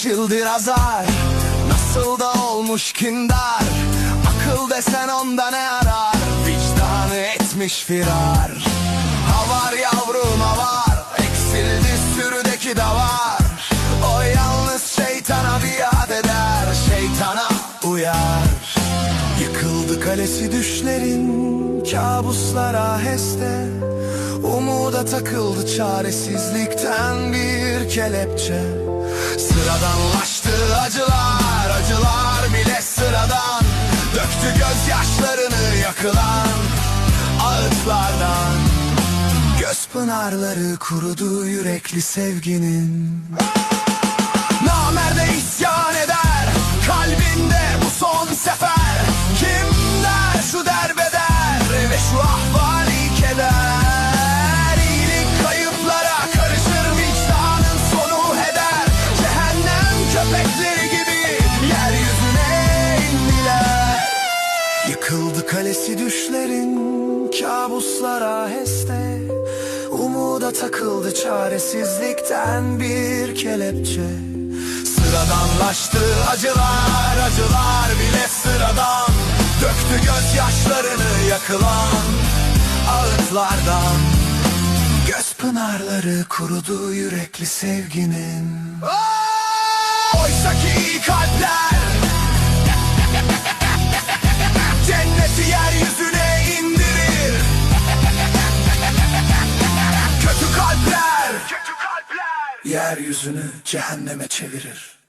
Neşildir azar. Nasıl da olmuş kindar. Akıl desen onda ne arar? Vicdanı etmiş firar Yıkıldı kalesi düşlerin Kabuslara heste. Umuda takıldı çaresizlikten bir kelepçe. Sıradanlaştı acılar Acılar bile sıradan. Döktü gözyaşlarını yakılan Ağıtlardan. Göz pınarları kurudu yürekli sevginin kalesi düşlerin Kabuslara heste. Umuda takıldı çaresizlikten bir kelepçe. Sıradanlaştı acılar acılar bile sıradan. Döktü gözyaşlarını yakılan ağıtlardan. Göz pınarları kurudu yürekli sevginin. Oysa ki kalpler Yeryüzünü cehenneme çevirir